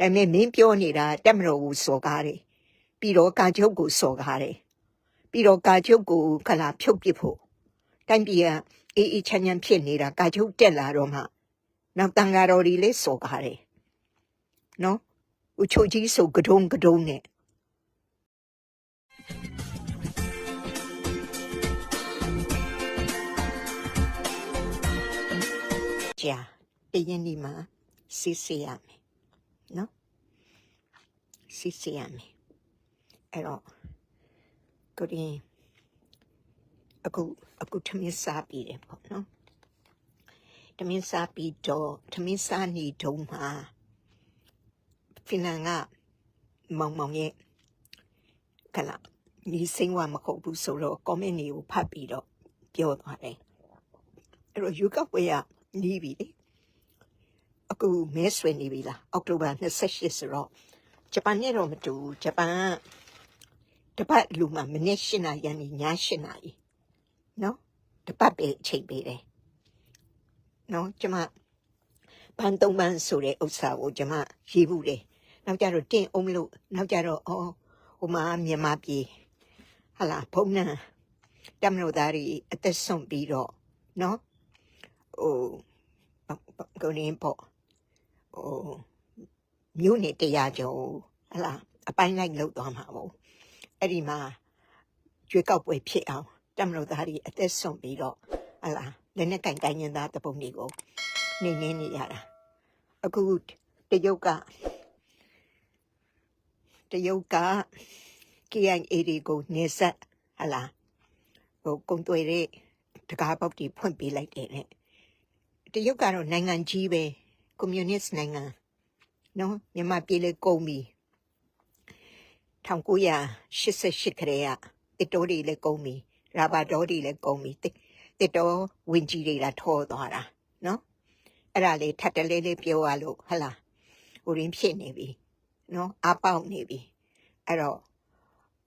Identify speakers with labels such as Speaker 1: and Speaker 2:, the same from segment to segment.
Speaker 1: ဒါပေမဲ့မင်းပြောနေတာတက်မတော်ကိုစော်ကားတယ်ပြီးတော့ကာချုပ်ကိုစော်ကားတယ်ပြီးတော့ကာချုပ်ကိုခလာဖြုတ်ပစ်ဖို့တိုင်းပြည်ကအေးအေးချမ်းချမ်းဖြစ်နေတာကာချုပ်တက်လာတော့မှနောက်တန်ဃာတော်တွေလည်းစော်ကားတယ်နော်ဦးချိုကြီးဆိုကဒုံကဒုံနဲ့ကြာတရင်ဒီမှာစစ်ဆေးရမယ် နော်စစ်ဆေးရမယ်အဲ့တော့ကိုရင်အခုအခုထမင်းစားပြီးတယ်ပေါ့နော်ထမင်းစားပြီးတော့ထမင်းစားနေတုန်းမှာဖင်လန်ကမောင်မောင်ရဲ့ခလာဒီစင်းဝမဟုတ်ဘူးဆိုတော့ comment တွေကိုဖတ်ပြီးတော့ပြောသွားတယ်အဲ့တော့ယူကဝေးရနီးပြီလေ အခုမဲဆွေနေပြီလားအောက်တိုဘာ28ဆိုတော့ဂျပန်နဲ့တော့မတူဘူးဂျပန်ကတပတ်လူမှမနေ့၈နာရီကနေည၈နာရီနော်တပတ်ပဲအချိန်ပေးတယ်နော်ကျမဘန်သုံးဘန်ဆိုတဲ့ဥစ္စာကိုကျမရေးဘူးတယ်နောက်ကြတော့တင်အောင်လို့နောက်ကြတော့အော်ဟိုမှာမြန်မာပြည်ဟာလာဖုန်းနံတမလို့သားတွေအသက်ဆုံးပြီးတော့နော်ဟိုကိုရင်းပေါ့ ဟိုမြို့နယ်တရားကျော်ဟလာအပိုင်းလိုက်လောက်သွားမှာပေါ့အဲ့ဒီမှာကျွေးကောက်ပွဲဖြစ်အောင်တမလို့သားတွေအသက်ဆုံးပြီးတော့ဟလာလက်နဲ့ကင်ကိုင်းရင်သားတပုံတွေကိုနေနေနေရတာအခုတရုတ်ကတရုတ်က KIA တွေကိုနေဆက်ဟလာဟိုကုံတွေတဲ့တကားပေါက်တွေဖွင့်ပေးလိုက်တယ်နဲ့တရုတ်ကတော့နိုင်ငံကြီးပဲ ကွန်မြူနစ်နိုင်ငံနော်မြန်မာပြည်လေကုန်ပြီ1988ခရေကတစ်တိုးတွေလည်းကုန်ပြီရာဘာဒေါတွေလည်းကုန်ပြီတစ်တစ်တိုးဝင်ကြီးတွေလာထောသွားတာနော်အဲ့ဒါလေးထပ်တလေးလေးပြောရလို့ဟလာဟိုရင်းဖြစ်နေပြီနော်အပေါက်နေပြီအဲ့တော့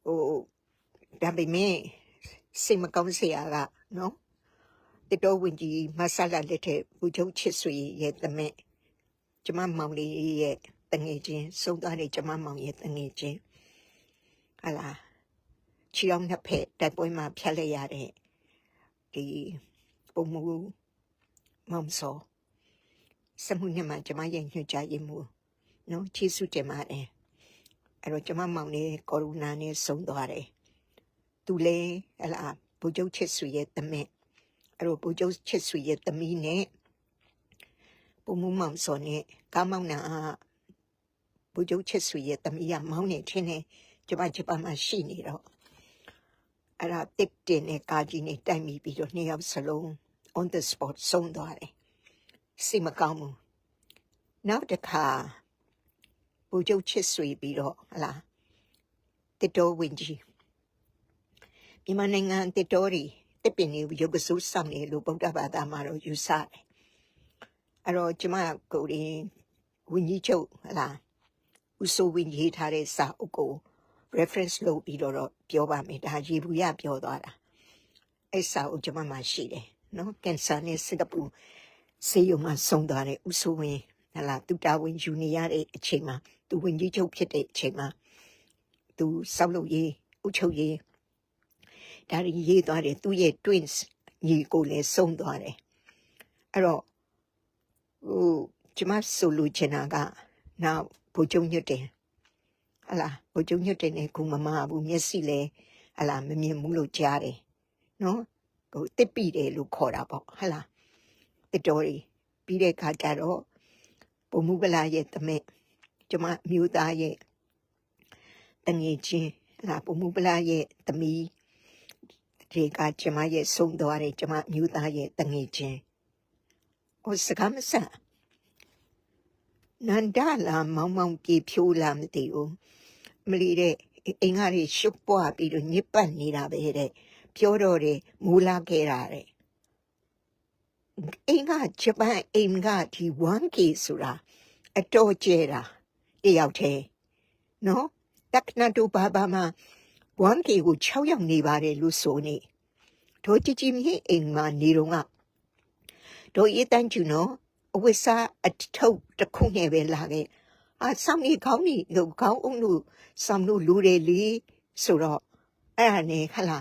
Speaker 1: ဟိုဒါပေမဲ့စိတ်မကောင်းစရာကနော်တစ်တိုးဝင်ကြီးမဆလာလက်ထက်ဘူချုပ်ချစ်ဆွေရဲ့တမက် ကျမမောင်လေးရဲ့တငယ်ချင်းဆုံးသွားတဲ့ကျမမောင်ရဲ့တငယ်ချင်းဟာလာချီအောင်နှစ်ဖက်တိုက်ပွဲမှာဖြတ်လိုက်ရတဲ့ဒီပုံမူမောင်စောစမှုနဲ့မှကျမရဲ့ညွှန်ကြားရေးမှုနော်ချီစုတင်ပါတယ်အဲ့တော့ကျမမောင်လေးကိုရိုနာနဲ့ဆုံးသွားတယ်သူလေဟလာဘူကျုပ်ချစ်ဆွေရဲ့တမက်အဲ့တော့ဘူကျုပ်ချစ်ဆွေရဲ့သမီးနဲ့ ပုံမှုမောင်စောနဲ့ကားမောင်နာဘူကျုပ်ချစ်ဆွေရဲ့တမီးကမောင်းနေထင်းနေကျမဂျပန်မှာရှိနေတော့အဲ့ဒါတစ်တင်နဲ့ကာကြီးနဲ့တိုက်မိပြီးတော့နှစ်ယောက်စလုံး on the spot ဆုံးသွားတယ်စိတ်မကောင်းဘူးနောက်တစ်ခါဘူကျုပ်ချစ်ဆွေပြီးတော့ဟလာတစ်တော်ဝင်ကြီးမြန်မာနိုင်ငံတစ်တော်တွေတစ်ပင်တွေရုပ်ကဆူးဆောင်နေလို့ဗုဒ္ဓဘာသာမှာတော့ယူဆတယ် အဲ့တော့ကျမကိုယ်ရင်ဝင်းကြီးချုပ်ဟလားဦးစိုးဝင်းရေးထားတဲ့စာအုပ်ကို reference လုပ်ပြီးတော့တော့ပြောပါမယ်ဒါရေဘူးရပြောသွားတာအဲ့စာအုပ်ကျမမှာရှိတယ်နော်ကင်ဆာနဲ့စင်ကာပူဆေးရုံမှာဆုံးသွားတဲ့ဦးစိုးဝင်းဟလားသူတာဝန်ယူနေရတဲ့အချိန်မှာသူဝင်းကြီးချုပ်ဖြစ်တဲ့အချိန်မှာသူစောက်လုပ်ရေးဥချုပ်ရေးဒါတွေရေးသွားတယ်သူ့ရဲ့ twins ညီကိုလည်းဆုံးသွားတယ်အဲ့တော့ ဟိုကျမဆိုလိုချင်တာကနောက်ဘိုးကျုံညွတ်တယ်ဟလာဘိုးကျုံညွတ်တယ်နဲ့ကူမမဘူးမျက်စိလဲဟလာမမြင်ဘူးလို့ကြားတယ်နော်ဟိုတစ်ပိတယ်လို့ခေါ်တာပေါ့ဟလာတစ်တော်ရီပြီးတဲ့ခါကျတော့ဘုံမူပလာရဲ့တမက်ကျမအမျိုးသားရဲ့တငယ်ချင်းဟလာဘုံမူပလာရဲ့သမီးတွေကကျမရဲ့ဆုံးသွားတယ်ကျမအမျိုးသားရဲ့တငယ်ချင်း ဟိုစကားမဆန်နန္ဒလာမောင်မောင်ပြေဖြိုးလာမသိဘူးမလီတဲ့အင်္ဂါတွေရှုပ်ပွားပြီးတော့ညစ်ပတ်နေတာပဲတဲ့ပြောတော့တယ်မူလာခဲ့တာတဲ့အင်္ဂါဂျပန်အင်္ဂါဒီ 1K ဆိုတာအတော်ကျဲတာတယောက်တည်းနော်တက်နတူဘာဘာမှာ 1K ကို6ယောက်နေပါတယ်လို့ဆိုနေတို့ကြည်ကြည်မြင့်အိမ်မှာနေတော့က တို့ရေးတန်းကျူနော်အဝိစာအထုပ်တစ်ခုနဲ့ပဲလာခဲ့အာဆောင်းနေခေါင်းနေလို့ခေါင်းအုံလို့ဆောင်းလို့လူတယ်လေဆိုတော့အဲ့ဒါနဲ့ဟလာ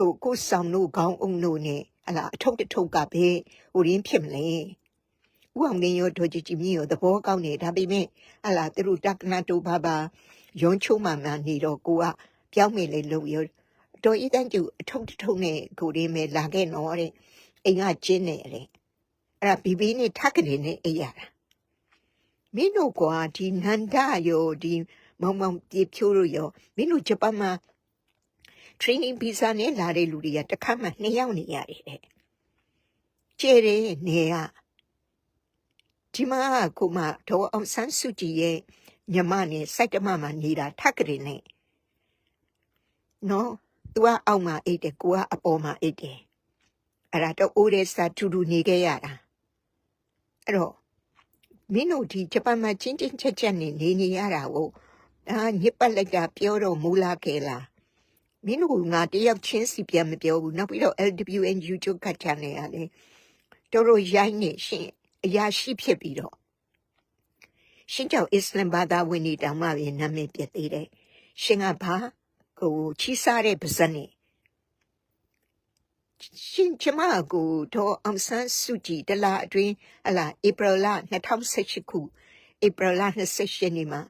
Speaker 1: ကိုကိုဆောင်းလို့ခေါင်းအုံလို့နဲ့ဟလာအထုပ်တစ်ထုပ်ကပဲဟိုရင်းဖြစ်မလဲဥအောင်ငင်းရောဒေါ်ကြည်ကြည်မြင့်ရောသဘောကောင်းနေဒါပေမဲ့ဟလာသူတို့တက္ကနာတူဘာဘာရုံချိုးမှမှနေတော့ကိုကပြောင်းမိလေလို့ရောတော်ဤတန်းကျူအထုပ်တစ်ထုပ်နဲ့ကိုရင်းမဲလာခဲ့တော့တဲ့အိမ်ကကျင်းနေတယ် အဲ့ဒါဘီဘီနဲ့ထက်ကနေနဲ့အိပ်ရတာမင်းတို့ကွာဒီနန္ဒရောဒီမောင်မောင်ပြေဖြိုးတို့ရောမင်းတို့ဂျပန်မှာ training visa နဲ့လာတဲ့လူတွေကတစ်ခါမှနှစ်ယောက်နေရတယ်တဲ့ကျဲတယ်နေရဒီမှာကိုမတော့အောင်ဆန်းစုကြည်ရဲ့ညမနဲ့စိုက်တမမှာနေတာထက်ကြတယ်နဲ့နော် तू ကအောက်မှာအိတ်တယ်ကိုကအပေါ်မှာအိတ်တယ်အဲ့ဒါတော့အိုးတဲ့စာတူတူနေခဲ့ရတာ အဲ့တော့မင်းတို့ဒီဂျပန်မှာချင်းချင်းချက်ချက်နေနေနေရတာကိုအာညစ်ပတ်လိုက်တာပြောတော့မူလာခဲ့လားမင်းတို့ကငါတယောက်ချင်းစီပြန်မပြောဘူးနောက်ပြီးတော့ LWN YouTube ကချန်နယ်ကလည်းတော်တော်ရိုင်းနေရှင်အရာရှိဖြစ်ပြီးတော့ရှင်ကြောင့်အစ္စလမ်ဘာသာဝင်တွေတောင်မှပဲနာမည်ပြတ်သေးတယ်ရှင်ကဘာကိုချီးစားတဲ့ပါဇက်နဲ့ ရှင်ကျမကိုတော့အောင်ဆန်းစုကြည်တလားအတွင်းဟလာဧပြီလ2018ခုဧပြီလ28ရက်နေ့မှာ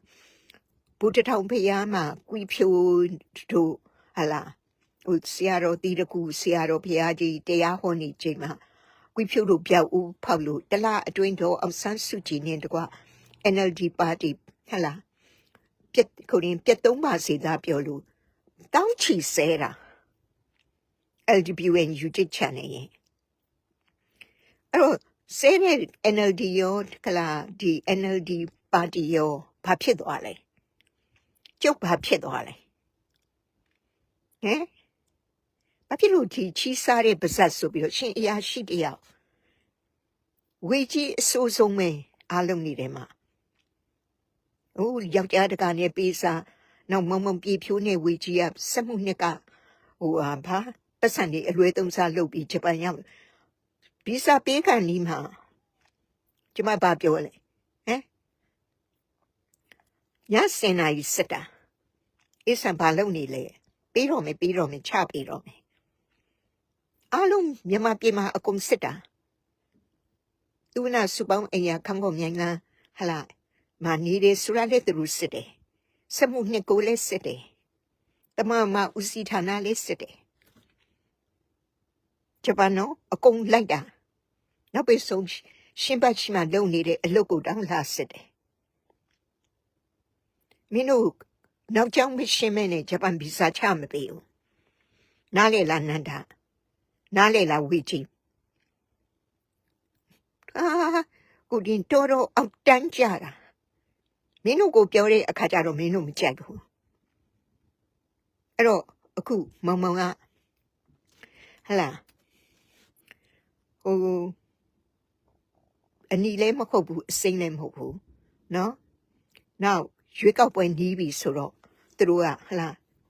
Speaker 1: ဘူတထောင်ဖျားမှာကွီဖြိုတို့ဟလာဟိုဆရာတော်တီတကူဆရာတော်ဖျားကြီးတရားဟောနေချိန်မှာကွီဖြိုတို့ပြောက်ဦးဖောက်လို့တလားအတွင်းတော့အောင်ဆန်းစုကြည်နဲ့တကွ NLD ပါတီဟလာပြက်ကိုရင်ပြက်သုံးပါစေသားပြောလို့တောင်းချီဆဲတာ LWN YouTube channel ရဲ့အဲ့တော့ဆဲတဲ့ NLD ရောကလာဒီ NLD ပါတီရောဘာဖြစ်သွားလဲကျုပ်ဘာဖြစ်သွားလဲဟမ်ဘာဖြစ်လို့ဒီချီးစားတဲ့ပါဇက်ဆိုပြီးတော့ရှင်အရာရှိတယောက်ဝေကြီးအဆိုးဆုံးပဲအားလုံးနေတယ်မှာဟိုယောက်ျားတကာနဲ့ပေးစားနောက်မုံမုံပြေဖြိုးနဲ့ဝေကြီးကစက်မှုနှစ်ကဟိုဟာဘာ ပတ်စံတွေအလွဲသုံးစားလုပ်ပြီးဂျပန်ရောက်ဗီဇာပေးခံနီးမှာကျမဘာပြောလဲဟမ်ညစင်နိုင်စတာအစံဘာလုပ်နေလဲပြီးတော့မယ်ပြီးတော့မယ်ချပြီးတော့မယ်အားလုံးမြန်မာပြည်မှာအကုန်စစ်တာသူနာစုပေါင်းအရာခံကုန်မြိုင်လားဟလာမနီးတယ်ဆိုရတဲ့သူစစ်တယ်စမှုနှစ်ကိုလည်းစစ်တယ်တမမဦးစီဌာနလည်းစစ်တယ် ဂျပန်နော်အကုန်လိုက်တာနောက်ပြီးဆုံးရှင်ဘတ်ချီမှာလုံနေတဲ့အလုပ်ကိုတောင်းလာစစ်တယ်မင်းတို့နောက်ကျောင်းမရှင်းမဲနဲ့ဂျပန်ဗီဇာချမပေးဘူးနားလေလားနန္ဒာနားလေလားဝီချီအာကိုဒီတော်တော်အောက်တန်းကြတာမင်းတို့ကိုပြောတဲ့အခါကျတော့မင်းတို့မကြိုက်ဘူးအဲ့တော့အခုမောင်မောင်ကဟလာ ဟိုအနီလည်းမဟုတ်ဘူးအစိမ့်လည်းမဟုတ်ဘူးเนาะနောက်ရွေးကောက်ပွဲနီးပြီဆိုတော့သူတို့ကဟလာ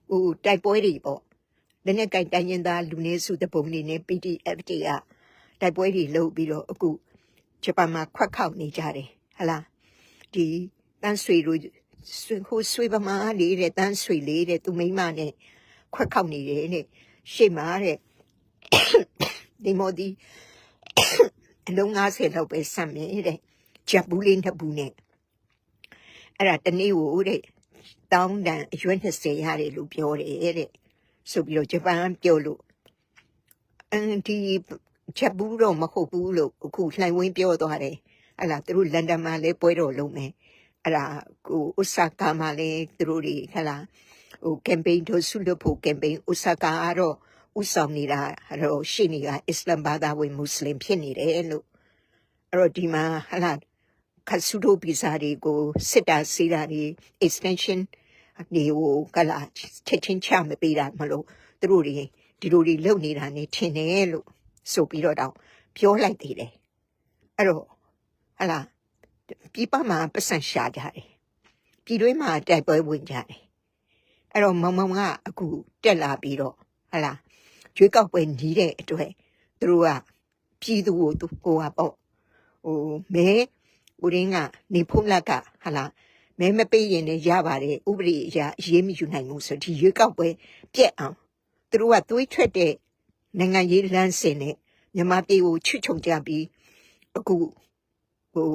Speaker 1: ဟိုတိုက်ပွဲတွေပေါ့လည်းနဲ့ကြိုက်တိုင်းရင်သားလူနေစုတပုံနေနဲ့ PDF တွေကတိုက်ပွဲတွေလုပ်ပြီးတော့အခုဂျပန်မှာခွက်ခောက်နေကြတယ်ဟလာဒီတန်းဆွေတို့ဆွေဟိုဆွေပမာလေးတဲ့တန်းဆွေလေးတဲ့သူမိမနဲ့ခွက်ခောက်နေတယ်တဲ့ရှေ့မှာတဲ့ဒီမော်ဒီ အလုံး90လောက်ပဲဆတ်မယ်တဲ့ချက်ဘူးလေးနှစ်ဘူးနဲ့အဲ့ဒါတနေ့ကိုတဲ့တောင်းတန်အရွယ်20ရတယ်လို့ပြောတယ်တဲ့ဆိုပြီးတော့ဂျပန်ပြောလို့အန်ဒီချက်ဘူးတော့မဟုတ်ဘူးလို့အခုလှိုင်ဝင်းပြောသွားတယ်အဲ့လားသူတို့လန်ဒန်မှာလဲပွဲတော်လုံးမယ်အဲ့ဒါကိုအိုဆာကာမှာလဲသူတို့တွေဟလာဟိုကမ်ပိန်းတို့ဆုလို့ဖို့ကမ်ပိန်းအိုဆာကာကတော့ ဥဆောင်နေတာအဲ့တော့ရှေ့နေကအစ္စလမ်ဘာသာဝင်မွတ်စလင်ဖြစ်နေတယ်လို့အဲ့တော့ဒီမှာဟလာခဆူဒိုဗီဇာတွေကိုစစ်တာစီတာတွေ extension နေဟိုကလာချက်ချင်းချမပေးတာမလို့သူတို့တွေဒီလိုတွေလုပ်နေတာနေထင်တယ်လို့ဆိုပြီးတော့တောင်ပြောလိုက်သေးတယ်အဲ့တော့ဟလာပြပမှာပတ်စံရှာကြတယ်ပြည်တွင်းမှာတိုက်ပွဲဝင်ကြတယ်အဲ့တော့မောင်မောင်ကအခုတက်လာပြီးတော့ဟလာ ရွေးကောက်ပွဲညီးတဲ့အတွက်သူတို့ကပြည်သူကိုသူကိုကပေါ့ဟိုမဲဦးရင်းကနေဖုံးလက်ကဟာလာမဲမပေးရင်လည်းရပါတယ်ဥပဒေအရအရေးမယူနိုင်ဘူးဆိုဒီရွေးကောက်ပွဲပြက်အောင်သူတို့ကသွေးထွက်တဲ့နိုင်ငံရေးလမ်းစဉ်နဲ့မြန်မာပြည်ကိုချွတ်ချုံကြပြီးအခုဟို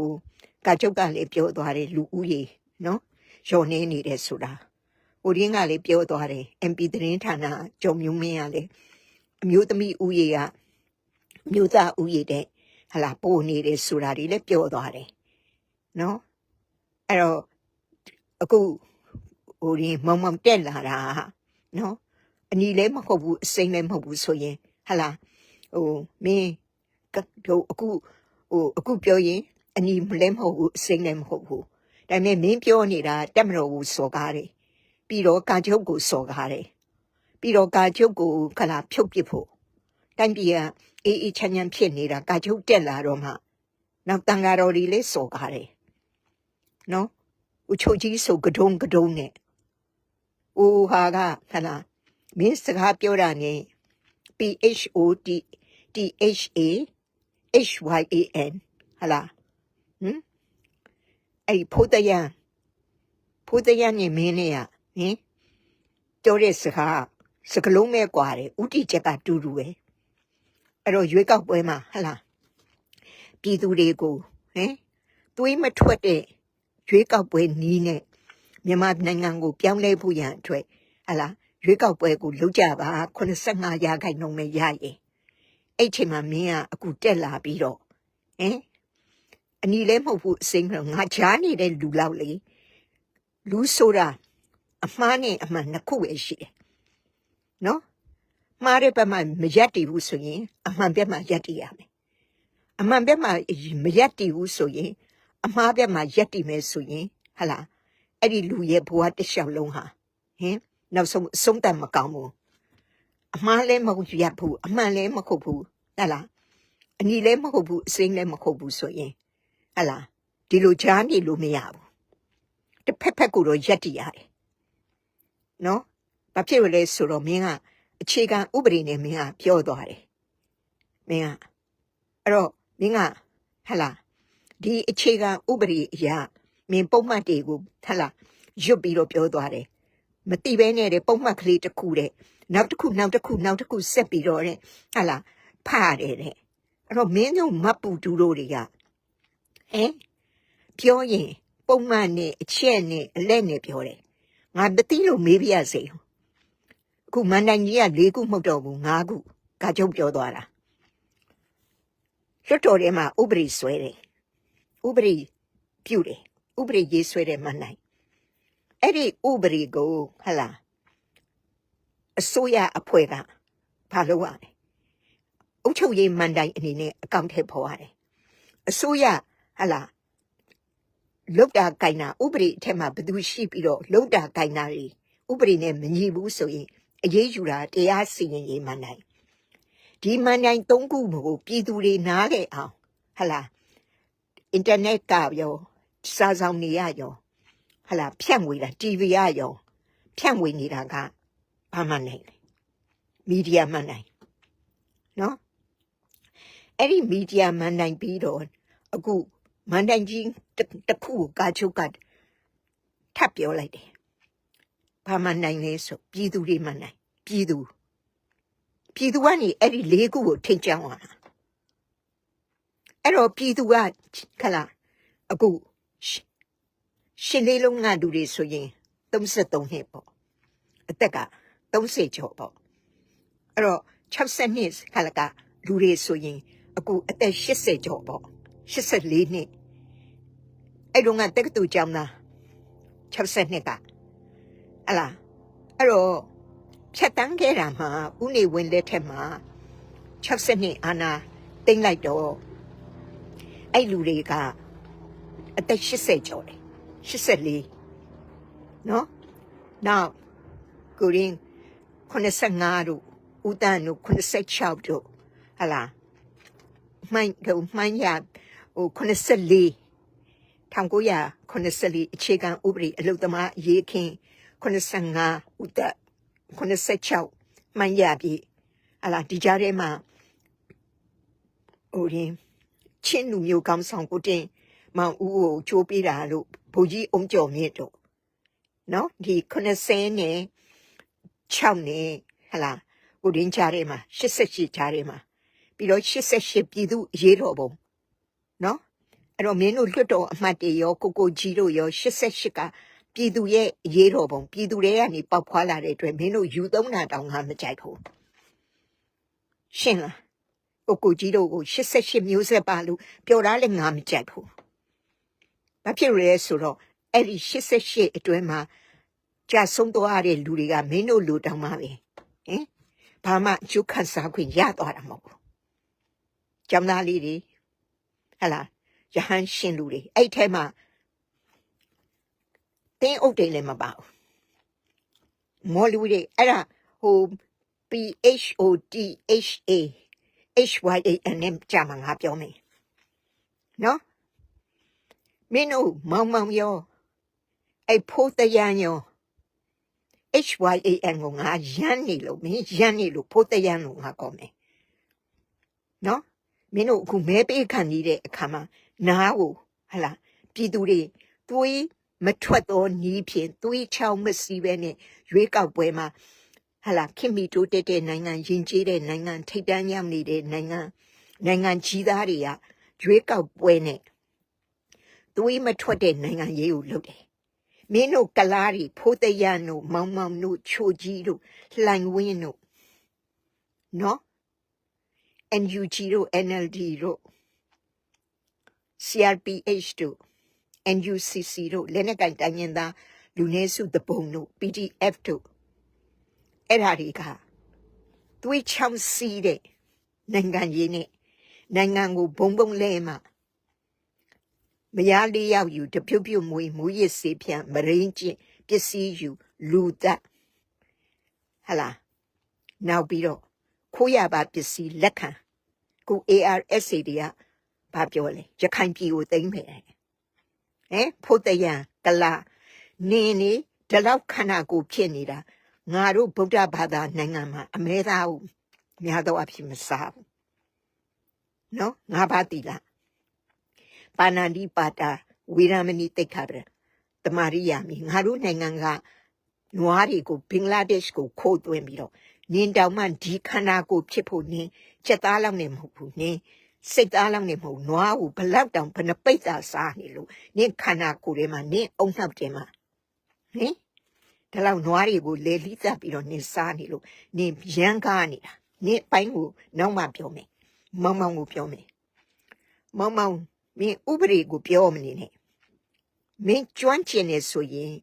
Speaker 1: ကာချုပ်ကလည်းပြောသွားတယ်လူဦးရေနော်ရော်နေနေတယ်ဆိုတာဟိုရင်းကလည်းပြောသွားတယ် MP သတင်းဌာနဂျုံမျိုးမင်းကလည်း အမျိုးသမီးဦးရေကအမျိုးသားဦးရေတဲ့ဟလာပို့နေတယ်ဆိုတာတွေလည်းပြောသွားတယ်နော်အဲ့တော့အခုဟိုရင်းမောင်မောင်တက်လာတာနော်အနီလည်းမဟုတ်ဘူးအစိမ့်လည်းမဟုတ်ဘူးဆိုရင်ဟလာဟိုမင်းကဟိုအခုဟိုအခုပြောရင်အနီလည်းမဟုတ်ဘူးအစိမ့်လည်းမဟုတ်ဘူးဒါပေမဲ့မင်းပြောနေတာတက်မတော်ဘူးစော်ကားတယ်ပြီးတော့ကာချုပ်ကိုစော်ကားတယ် ပြီးတော့ကာချုပ်ကိုခလာဖြုတ်ပစ်ဖို့တိုင်းပြည်ကအေးအေးချမ်းချမ်းဖြစ်နေတာကာချုပ်တက်လာတော့မှနောက်တန်ဃာတော်တွေလည်းစော်ကားတယ်နော်ဦးချုပ်ကြီးဆိုကဒုံကဒုံနဲ့ဦးဟာကခလာမင်းစကားပြောတာနဲ့ PHOT THA HYAN ဟလာဟမ်အဲ့ဒီဖို့တရန်ဖို့တရန်နေမင်းနဲ့ရဟင်ပြောတဲ့စကား စကလုံးမဲ့กว่าတယ်ဥတီချက်ကတူတူပဲအဲ့တော့ရွေးကောက်ပွဲမှာဟလာပြည်သူတွေကိုဟင်သွေးမထွက်တဲ့ရွေးကောက်ပွဲနီးနဲ့မြန်မာနိုင်ငံကိုပြောင်းလဲဖို့ရန်အတွက်ဟလာရွေးကောက်ပွဲကိုလုပ်ကြပါ85ရာခိုင်နှုန်းနဲ့ရရင်အဲ့ချိန်မှာမင်းကအခုတက်လာပြီးတော့ဟင်အနီလည်းမဟုတ်ဘူးအစိမ်းတော့ငါချားနေတဲ့လူလောက်လေလူဆိုတာအမှားနဲ့အမှန်နှစ်ခုပဲရှိတယ် နော်မှားတဲ့ဘက်မှာမရက်တည်ဘူးဆိုရင်အမှန်ဘက်မှာရက်တည်ရမယ်အမှန်ဘက်မှာမရက်တည်ဘူးဆိုရင်အမှားဘက်မှာရက်တည်မယ်ဆိုရင်ဟလာအဲ့ဒီလူရဲ့ဘဝတစ်လျှောက်လုံးဟာဟင်နောက်ဆုံးအဆုံးတတ်မကောင်းဘူးအမှားလည်းမဟုတ်ရဘူးအမှန်လည်းမဟုတ်ဘူးဟဲ့လားအနီလည်းမဟုတ်ဘူးအစိမ်းလည်းမဟုတ်ဘူးဆိုရင်ဟဲ့လားဒီလိုချားနေလို့မရဘူးတစ်ဖက်ဖက်ကိုတော့ရက်တည်ရတယ်နော် ဘာဖြစ်လို့လဲဆိုတော့မင်းကအခြေခံဥပဒေနဲ့မင်းကပြောသွားတယ်မင်းကအဲ့တော့မင်းကဟဲ့လားဒီအခြေခံဥပဒေအရာမင်းပုံမှန်တွေကိုဟဲ့လားရွတ်ပြီးတော့ပြောသွားတယ်မတိပဲနဲ့တဲ့ပုံမှန်ကလေးတစ်ခုတဲ့နောက်တစ်ခုနောက်တစ်ခုနောက်တစ်ခုဆက်ပြီးတော့တဲ့ဟာလာဖားတယ်တဲ့အဲ့တော့မင်းတို့မတ်ပူတူတို့တွေကဟမ်ပြောရင်ပုံမှန်နဲ့အချက်နဲ့အလက်နဲ့ပြောတယ်ငါမသိလို့မေးပြရစေအ ခုမန်တိုင်ကြီးက၄ခုမဟုတ်တော့ဘူး၅ခုကာချုပ်ပြောသွားတာလွတ်တော်ထဲမှာဥပဒေဆွဲတယ်ဥပဒေပြုတယ်ဥပဒေရေးဆွဲတယ်မန်တိုင်အဲ့ဒီဥပဒေကိုဟလာအစိုးရအဖွဲ့ကဘာလုပ်ရလဲအုပ်ချုပ်ရေးမန်တိုင်အနေနဲ့အကောင့်ထဲပေါ်ရတယ်အစိုးရဟလာလုတ်တာကင်တာဥပဒေအထက်မှာဘယ်သူရှိပြီးတော့လုတ်တာကင်တာတွေဥပဒေနဲ့မညီဘူးဆိုရင် အရေးယူတာတရားစီရင်ရေးမန်တိုင်ဒီမန်တိုင်၃ခုကိုပြည်သူတွေနားလည်အောင်ဟလာအင်တာနက်ကရောစာဆောင်နေရရောဟလာဖြန့်ဝေတာ TV ရရောဖြန့်ဝေနေတာကဘာမှနိုင်လဲမီဒီယာမှနိုင်နော်အဲ့ဒီမီဒီယာမှနိုင်ပြီးတော့အခုမန်တိုင်ကြီးတစ်ခုကိုကာချုပ်ကထပ်ပြောလိုက်တယ် ဘာမှနိုင်လဲဆိုပြည်သူတွေမှနိုင်ပြည်သူပြည်သူကနေအဲ့ဒီလေးခုကိုထိတ်ကြောင်းလာအဲ့တော့ပြည်သူကခလာအခုရှင်းလေးလုံးငါလူတွေဆိုရင်33နှစ်ပေါ့အသက်က30ကျော်ပေါ့အဲ့တော့60နှစ်ခလကလူတွေဆိုရင်အခုအသက်80ကျော်ပေါ့84နှစ်အဲ့တော့ငါတက္ကသိုလ်ကျောင်းသား60နှစ်က ဟလာအဲ့တော့ဖြတ်တန်းခဲ့တာမှာဥနေဝင်လက်ထက်မှာ60နှစ်အာနာတိမ့်လိုက်တော့အဲ့လူတွေကအသက်80ကျော်တယ်84နော်နောက်ကိုရင်း85တို့ဦးတန်းတို့86တို့ဟလာမိုင်းတို့မိုင်းရဟို84 1984အခြေခံဥပဒေအလုသမားရေးခင်း 85ဦးသက်86မိုင်းရပြီဟလာဒီကြားထဲမှာဟိုရင်းချင်းလူမျိုးကောင်းဆောင်ကိုတင်မောင်ဦးကိုချိုးပေးတာလို့ဘိုလ်ကြီးအုံကျော်မြင့်တို့နော်ဒီ90နဲ့6နဲ့ဟလာကိုရင်းချားထဲမှာ88ချားထဲမှာပြီးတော့88ပြည်သူအရေးတော်ပုံနော်အဲ့တော့မင်းတို့လွတ်တော်အမှတ်တွေရောကိုကိုကြီးတို့ရော88က ပြည်သူရဲ့အရေးတော်ပုံပြည်သူတွေကနေပေါက်ဖွာလာတဲ့အတွက်မင်းတို့ယူသုံးတာတောင်ငါမကြိုက်ဘူးရှင်းလားကိုကိုကြီးတို့ကို88မျိုးဆက်ပါလို့ပြောတာလည်းငါမကြိုက်ဘူးဘာဖြစ်လို့လဲဆိုတော့အဲ့ဒီ88အတွင်းမှာကြာဆုံးသွားတဲ့လူတွေကမင်းတို့လူတောင်မှပဲဟင်ဘာမှအကျုပ်ခတ်စားခွင့်ရသွားတာမဟုတ်ဘူးကျောင်းသားလေးတွေဟလာရဟန်းရှင်လူတွေအဲ့ထဲမှာ တင်းအုပ်တွေလည်းမပါဘူးမော်လူတွေအဲ့ဒါဟို PHOTHA HYAN ကြာမှာငါပြောမယ်နော်မင်းတို့မောင်မောင်ရောအဲ့ဖိုးတရန်ရော HYAN ကိုငါရမ်းနေလို့မင်းရမ်းနေလို့ဖိုးတရန်လို့ငါကောမယ်နော်မင်းတို့အခုမဲပေးခံနေတဲ့အခါမှာနားကိုဟလာပြည်သူတွေသွေး မထွက်တော့နီးဖြင့်သွေးချောင်းမစီးပဲနဲ့ရွေးကောက်ပွဲမှာဟလာခင်မီတိုးတက်တဲ့နိုင်ငံယဉ်ကျေးတဲ့နိုင်ငံထိပ်တန်းရောက်နေတဲ့နိုင်ငံနိုင်ငံကြီးသားတွေကရွေးကောက်ပွဲနဲ့သွေးမထွက်တဲ့နိုင်ငံရေးကိုလုပ်တယ်မင်းတို့ကလားတွေဖိုးတရန်တို့မောင်မောင်တို့ချိုကြီးတို့လှိုင်ဝင်းတို့နော် NUG တို့ NLD တို့ CRPH တို့ NUCC တို့လက်နက်ကင်တိုင်းရင်းသားလူနည်းစုတပုံတို့ PDF တို့အဲ့ဓာတွေကသွေးချောင်းစီးတဲ့နိုင်ငံရေးနဲ့နိုင်ငံကိုဘုံဘုံလဲမှာမရလေးရောက်ယူတပြုတ်ပြုတ်မွေမူရစ်စေးဖြန့်မရင်းကျင့်ပစ္စည်းယူလူသက်ဟလာနောက်ပြီးတော့ခိုးရပါပစ္စည်းလက်ခံခု ARSA တွေကဘာပြောလဲရခိုင်ပြည်ကိုသိမ်းမယ် ဟမ်ဖို့တရန်ကလာနင်းနေဒီလောက်ခန္ဓာကိုယ်ဖြစ်နေတာငါတို့ဗုဒ္ဓဘာသာနိုင်ငံမှာအမဲသားဘူးများတော့အဖြစ်မစားဘူးနော်ငါဘာတိလားပါဏာတိပါတာဝေရမဏိတိတ်ခါပြတမာရိယာမီငါတို့နိုင်ငံကနွားတွေကိုဘင်္ဂလားဒေ့ရှ်ကိုခိုးသွင်းပြီးတော့နင်းတောင်မှဒီခန္ဓာကိုယ်ဖြစ်ဖို့နင်းစက်သားလောက်နဲ့မဟုတ်ဘူးနင်း စိတ်သားလောက်နဲ့မဟုတ်နွားကိုဘလောက်တောင်ဘယ်နှပိတ်သာစားနေလို့နင်းခန္ဓာကိုယ်ထဲမှာနင်းအုံနှောက်တယ်မှာဟင်ဒါလောက်နွားတွေကိုလေလိသက်ပြီးတော့နင်းစားနေလို့နင်းရမ်းကားနေတာနင်းအပိုင်းကိုနောက်မှပြောမယ်မောင်မောင်ကိုပြောမယ်မောင်မောင်မင်းဥပဒေကိုပြောမနေနဲ့မင်းကျွမ်းကျင်နေဆိုရင်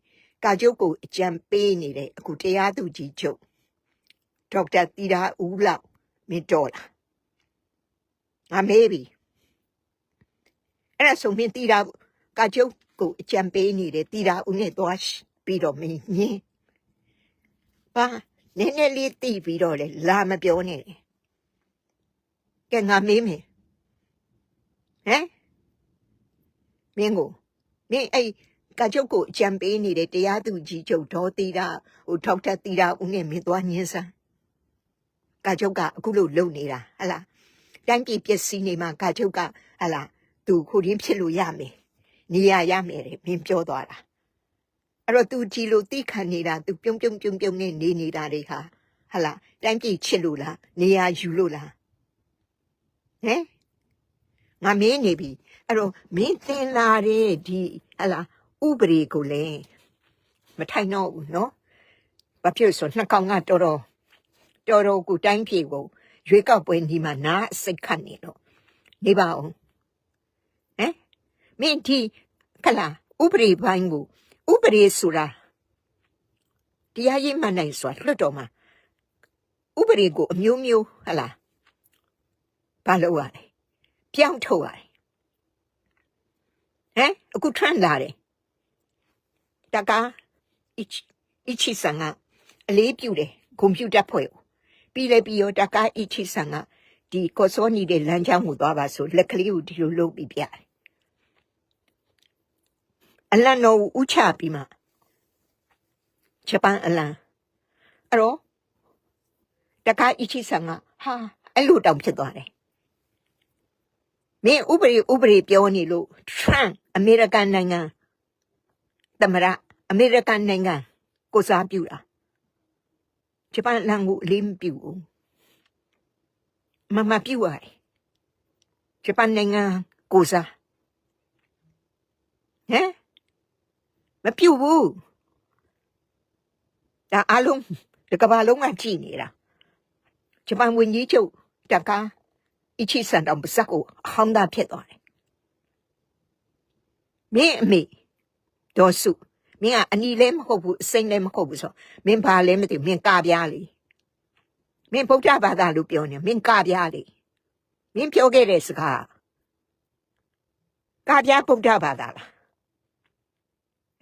Speaker 1: ကာကျုပ်ကိုအကြံပေးနေတဲ့အခုတရားသူကြီးချုပ်ဒေါက်တာတီတာဦးလောက်မင်းတော်လား ငါမေးပြီအဲ့ဒါဆိုမင်းတီတာကာကျုပ်ကိုအကြံပေးနေတဲ့တီတာဦးနဲ့သွားပြီးတော့မင်းညင်းပါနည်းနည်းလေးတီးပြီးတော့လေလာမပြောနဲ့ကဲငါမေးမယ်ဟမ်မင်းကိုမင်းအဲ့ကကြုတ်ကိုအကြံပေးနေတဲ့တရားသူကြီးချုပ်ဒေါ်တီတာဟိုထောက်ထက်တီတာဦးနဲ့မင်းသွားညင်းစမ်းကကြုတ်ကအခုလို့လုံနေတာဟလား တိုင်းပြည်ပျက်စီးနေမှာကကြုတ်ကဟလားသူခုရင်းဖြစ်လို့ရမယ်နေရရမယ်တဲ့မင်းပြောသွားတာအဲ့တော့ तू ကြည်လို့တိခံနေတာ तू ပြုံးပြုံးပြုံးပြုံးနဲ့နေနေတာတွေဟာဟလားတိုင်းပြည်ချစ်လို့လားနေရယူလို့လားဟမ်ငါမင်းနေပြီအဲ့တော့မင်းသင်လာတဲ့ဒီဟလာဥပဒေကိုလည်းမထိုင်တော့ဘူးနော်ဘာဖြစ်လို့ဆိုနှစ်ကောင်ကတော်တော်တော်တော်ကိုတိုင်းပြည်ကို ရွေးကောက်ပွဲဒီမှာနားအစိတ်ခတ်နေတော့နေပါအောင်ဟမ်မင်းဒီခလာဥပဒေပိုင်းကိုဥပဒေဆိုတာတရားရေးမှန်နိုင်ဆိုတာလွတ်တော်မှာဥပဒေကိုအမျိုးမျိုးဟလာဘာလို့ရလဲပြောင်းထုတ်ရတယ်ဟမ်အခု trend လာတယ်တကား each each ဆန်ကအလေးပြုတယ်ကွန်ပျူတာဖွဲ့ကို ပြီးလဲပြီးရောတကား each ဆန်ကဒီကောစောနီတဲ့လမ်းကြောင်းကိုသွားပါဆိုလက်ကလေးကိုဒီလိုလုပ်ပြီးပြတယ်အလန်တော်ဥချပြီးမှဂျပန်အလန်အဲ့တော့တကား each ဆန်ကဟာအဲ့လိုတောင်ဖြစ်သွားတယ်မင်းဥပဒေဥပဒေပြောနေလို့ trend အမေရိကန်နိုင်ငံသမရအမေရိကန်နိုင်ငံကိုစားပြုတာ ဂျပန်လန်ကိုအလေးမပြုဘူးမမပြုရတယ်ဂျပန်နိုင်ငံကိုစားဟမ်မပြုဘူးဒါအလုံးဒီကမ္ဘာလုံးကကြည်နေတာဂျပန်ဝန်ကြီးချုပ်တကားအချီစံတော်ပစက်ကိုအဟောင်းသားဖြစ်သွားတယ်မင်းအမေဒေါ်စု မင်းကအနီလည်းမဟုတ်ဘူးအစိမ့်လည်းမဟုတ်ဘူးဆိုမင်းဘာလဲမသိဘူးမင်းကပြားလေမင်းဗုဒ္ဓဘာသာလို့ပြောနေမင်းကပြားလေမင်းပြောခဲ့တဲ့စကားကပြားဗုဒ္ဓဘာသာလား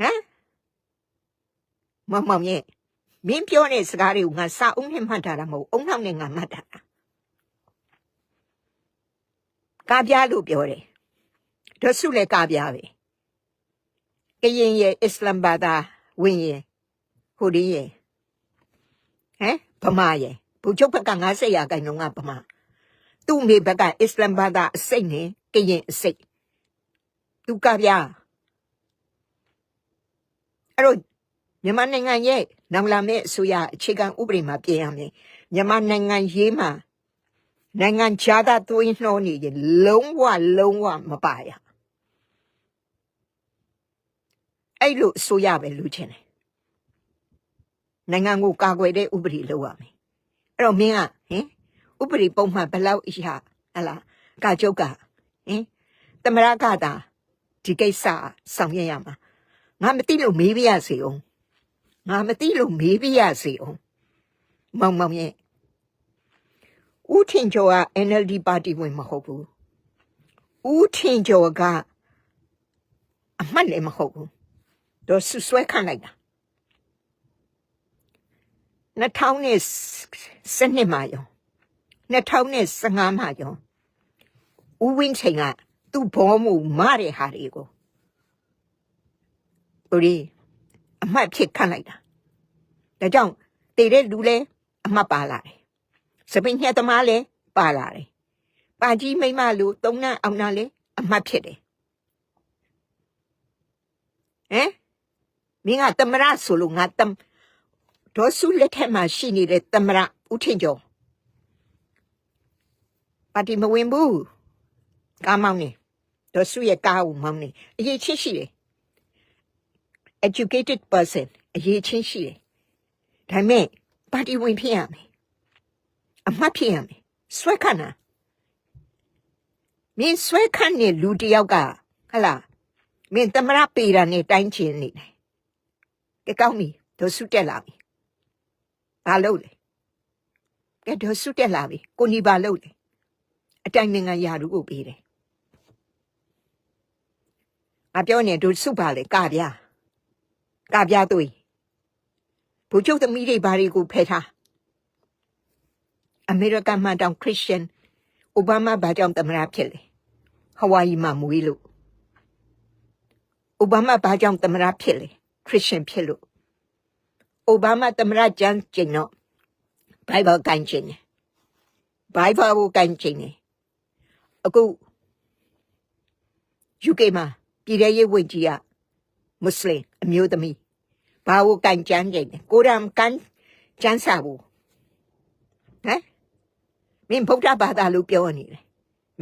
Speaker 1: ဟမ်မမမြင်မင်းပြောတဲ့စကားတွေကိုငါစာအုပ်နဲ့မှတ်ထားတာမဟုတ်အုံနောက်နဲ့ငါမှတ်ထားတာကပြားလို့ပြောတယ်ဒေါ်စုလည်းကပြားပဲ ကရင်ရဲ့အစ္စလမ်ဘာသာဝင်ရဲ့ဟိုဒီရဲ့ဟမ်ဗမာရဲ့ဘူချုပ်ဘက်က90ရာခိုင်နှုန်းကဗမာသူ့မိဘက်ကအစ္စလမ်ဘာသာအစိတ်နဲ့ကရင်အစိတ်သူကဗျာအဲ့တော့မြန်မာနိုင်ငံရဲ့နောင်လာမယ့်အစိုးရအခြေခံဥပဒေမှာပြင်ရမယ်မြန်မာနိုင်ငံရေးမှာနိုင်ငံခြားသားသွေးနှောနေရင်လုံးဝလုံးဝမပါရ အဲ့လိုအစိုးရပဲလူချင်းတယ်နိုင်ငံကိုကာကွယ်တဲ့ဥပဒေလုပ်ရမယ်အဲ့တော့မင်းကဟင်ဥပဒေပုံမှန်ဘယ်လောက်အရာဟလာကာချုပ်ကဟင်သမရကတာဒီကိစ္စဆောင်ရွက်ရမှာငါမသိလို့မေးပြရစီအောင်ငါမသိလို့မေးပြရစီအောင်မောင်မောင်ရဲ့ဦးထင်ကျော်က NLD ပါတီဝင်မဟုတ်ဘူးဦးထင်ကျော်ကအမှတ်လည်းမဟုတ်ဘူး တော့ဆွဆွဲခံလိုက်တာ2012မှာရော2015မှာရောဦးဝင်းချိန်ကသူ့ဘောမှုမတဲ့ဟာတွေကိုဦးရီအမှတ်ဖြစ်ခံလိုက်တာဒါကြောင့်တည်တဲ့လူလဲအမှတ်ပါလာတယ်စပင်းညက်သမားလဲပါလာတယ်ပါကြီးမိမလူသုံးနှံအောင်နာလဲအမှတ်ဖြစ်တယ်ဟမ် မင်းကတမရဆိုလို့ငါတမ်ဒေါ်စုလက်ထက်မှာရှိနေတဲ့တမရဦးထင်ကျော်ပါတီမဝင်ဘူးကားမောင်းနေဒေါ်စုရဲ့ကားကိုမောင်းနေအရေးချင်းရှိတယ် educated person အရေးချင်းရှိတယ်ဒါပေမဲ့ပါတီဝင်ဖြစ်ရမယ်အမှတ်ဖြစ်ရမယ်ဆွဲခန့်တာမင်းဆွဲခန့်နေလူတစ်ယောက်ကဟလာမင်းတမရပေတာနဲ့တိုင်းချင်နေတယ် ကဲကောင်းပြီဒေါ်စုတက်လာပြီဘာလုပ်လဲကဲဒေါ်စုတက်လာပြီကိုညီဘာလုပ်လဲအတိုင်နိုင်ငံယာတို့ကိုပေးတယ်ငါပြောနေဒေါ်စုပါလေကပြကပြသွေးဘူကျုပ်သမီးတွေဘာတွေကိုဖယ်ထားအမေရိကန်မှာတောင်ခရစ်ယာန်အိုဘားမားဘာကြောင့်သမ္မတဖြစ်လဲဟဝိုင်ယီမှာမွေးလို့အိုဘားမားဘာကြောင့်သမ္မတဖြစ်လဲ ခရစ်ယာန်ဖြစ်လို့အိုဘားမားသမ္မတကျမ်းကျင်တော့ဘိုင်ဘယ်ကန်ကျင်တယ်ဘိုင်ဘယ်ကိုကန်ကျင်တယ်အခု UK မှာပြည်ထရေးဝင်ကြီးကမွတ်စလင်အမျိုးသမီးဘာကိုကန်ကျမ်းကျင်တယ်ကိုရမ်ကန်ကျမ်းစာဘူးဟမ်မင်းဗုဒ္ဓဘာသာလို့ပြောနေတယ်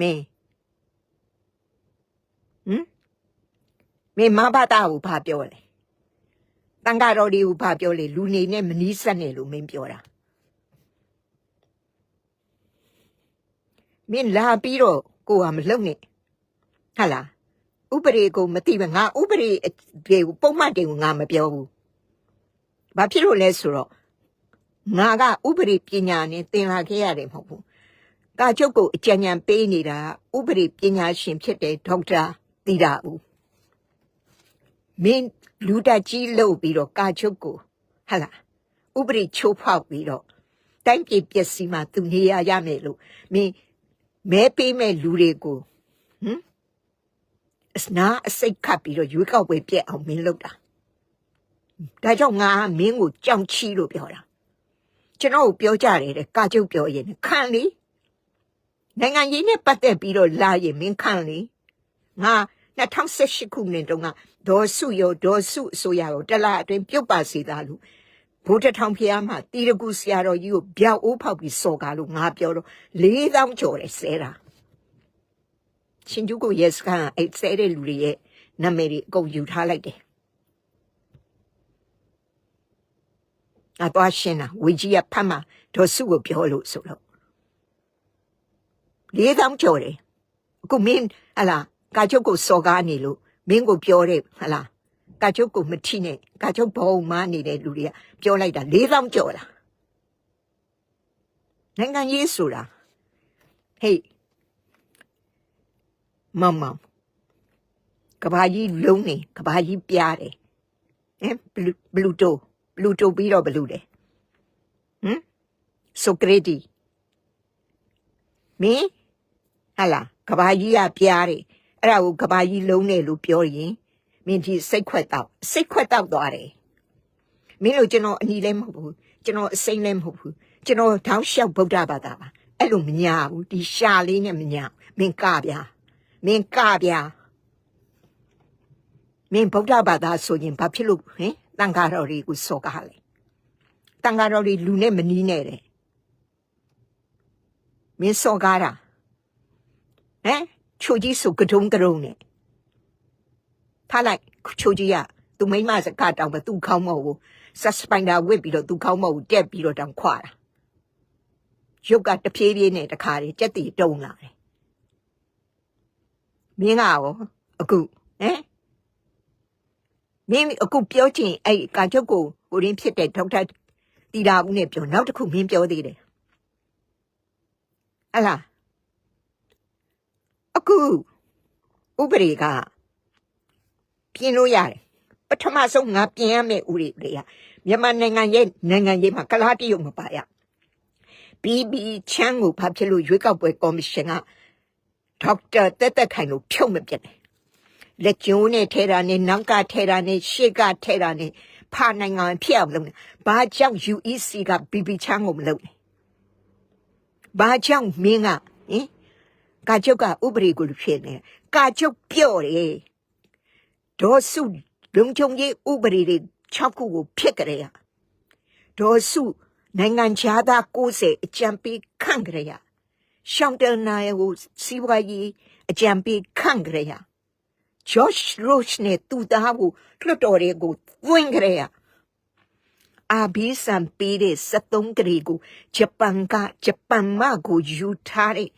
Speaker 1: မင်းဟမ်မင်းမဘာသာကိုဘာပြောလဲ တန်ဃာတော်တွေကိုဘာပြောလဲလူနေနဲ့မနီးစက်နဲ့လို့မင်းပြောတာမင်းလာပြီးတော့ကိုကမလုံနဲ့ဟာလားဥပဒေကိုမသိပဲငါဥပဒေတွေကိုပုံမှန်တွေကိုငါမပြောဘူးဘာဖြစ်လို့လဲဆိုတော့ငါကဥပဒေပညာနဲ့သင်လာခဲ့ရတယ်မဟုတ်ဘူးကာချုပ်ကိုအကြံဉာဏ်ပေးနေတာဥပဒေပညာရှင်ဖြစ်တဲ့ဒေါက်တာသီတာဦးမင်း လူတက်ကြီးလို့ပြီးတော့ကာချုပ်ကိုဟာလားဥပဒေချိုးဖောက်ပြီးတော့တိုင်းပြည်ပျက်စီးမှသူနေရရမယ်လို့မင်းမဲပေးမဲ့လူတွေကိုဟမ်အစနာအစိတ်ခတ်ပြီးတော့ရွေးကောက်ပွဲပြက်အောင်မင်းလုပ်တာဒါကြောင့်ငါမင်းကိုကြောင်ချီလို့ပြောတာကျွန်တော်ပြောကြတယ်တဲ့ကာချုပ်ပြောရင်ခံလေနိုင်ငံရေးနဲ့ပတ်သက်ပြီးတော့လာရင်မင်းခံလေငါ 2018ခုနှစ်တုန်းကဒေါ်စုရောဒေါ်စုအစိုးရရောတလားအတွင်းပြုတ်ပါစေသားလို့ဘုဒ္ဓထောင်ဖျားမှာတီရကူဆရာတော်ကြီးကိုပြောက်အိုးဖောက်ပြီးစော်ကားလို့ငါပြောတော့4000ကျော်တယ်ဆဲတာရှင်ကျုပ်ကိုရက်စကန်အဲ့ဆဲတဲ့လူတွေရဲ့နာမည်တွေအကုန်ယူထားလိုက်တယ်ငါတော့ရှင်းတာဝီကြီးကဖတ်မှာဒေါ်စုကိုပြောလို့ဆိုတော့4000ကျော်တယ်အခုမင်းဟလာ ကာချုပ်ကိုစော်ကားနေလို့မင်းကိုပြောတယ်ဟလာကာချုပ်ကိုမထိနဲ့ကာချုပ်ဘုံမနေတဲ့လူတွေကပြောလိုက်တာ4000ကျော်တာနိုင်ငံရေးဆိုတာဟေးမမကဘာကြီးလုံးနေကဘာကြီးပြားတယ်ဟမ်ဘလူဘလူတိုဘလူတိုပြီးတော့ဘလူတယ်ဟမ်ဆိုကရတီမင်းဟာလာကဘာကြီးကပြားတယ် အဲ့ဒါကိုကဘာကြီးလုံးနေလို့ပြောရင်မင်းဒီစိတ်ခွက်တော့စိတ်ခွက်တော့သွားတယ်မင်းတို့ကျွန်တော်အညီလည်းမဟုတ်ဘူးကျွန်တော်အစိမ့်လည်းမဟုတ်ဘူးကျွန်တော်တောင်းလျှောက်ဗုဒ္ဓဘာသာပါအဲ့လိုမညာဘူးဒီရှာလေးနဲ့မညာမင်းကဗျာမင်းကဗျာမင်းဗုဒ္ဓဘာသာဆိုရင်ဘာဖြစ်လို့ဟင်တန်ဃာတော်တွေကိုစော်ကားလဲတန်ဃာတော်တွေလူနဲ့မနီးနဲ့တဲ့မင်းစော်ကားတာဟမ် ချိုကြီးဆိုကတုံးကရုံနဲ့ထားလိုက်ချိုကြီးကသူမိမစကားတောင်ပဲသူခေါင်းမဟုတ်ဘူးဆက်စပိုင်ဒါဝစ်ပြီးတော့သူခေါင်းမဟုတ်ဘူးတက်ပြီးတော့တောင်ခွာတာရုပ်ကတဖြည်းဖြည်းနဲ့တခါတည်းကြက်တီတုံးလာတယ်မင်းကရောအခုဟမ်မင်းအခုပြောချင်အဲ့ကာချုပ်ကိုဟိုရင်းဖြစ်တဲ့ဒေါက်တာတီတာဦးနဲ့ပြောနောက်တစ်ခုမင်းပြောသေးတယ်ဟလာ အခုဥပဒေကပြင်လို့ရတယ်ပထမဆုံးငါပြင်ရမယ့်ဥပဒေတွေကမြန်မာနိုင်ငံရဲ့နိုင်ငံရေးမှာကလားတရုတ်မပါရဘီဘီချမ်းကိုဘာဖြစ်လို့ရွေးကောက်ပွဲကော်မရှင်ကဒေါက်တာတက်တက်ခိုင်ကိုဖြုတ်မပြတ်တယ်လက်ကျုံးနဲ့ထဲတာနဲ့နောက်ကထဲတာနဲ့ရှေ့ကထဲတာနဲ့ဖာနိုင်ငံဖြစ်အောင်လုပ်နေဘာကြောင့် UEC ကဘီဘီချမ်းကိုမလုပ်လဲဘာကြောင့်မင်းကဟင် ကာချုပ်ကဥပဒေကိုဖြစ်နေကာချုပ်ပြော့တယ်ဒေါ်စုလုံချုံကြီးဥပဒေတွေ6ခုကိုဖြစ်ကြရဒေါ်စုနိုင်ငံခြားသား90အကြံပေးခန့်ကြရရှောင်းတယ်နိုင်ကိုစီးပွားရေးအကြံပေးခန့်ကြရ Josh Roach နဲ့သူ့သားကိုလွှတ်တော်တွေကိုသွင်းကြရ အာဘီဆန်ပေးတဲ့73ကလေးကိုဂျပန်ကဂျပန်မကိုယူထားတဲ့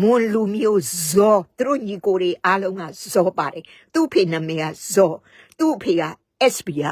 Speaker 1: မွန်လူမျိုးဇောသူတို့ညီကိုတွေအားလုံးကဇောပါတယ်သူ့ဖေနာမည်ကဇောသူ့ဖေက SB က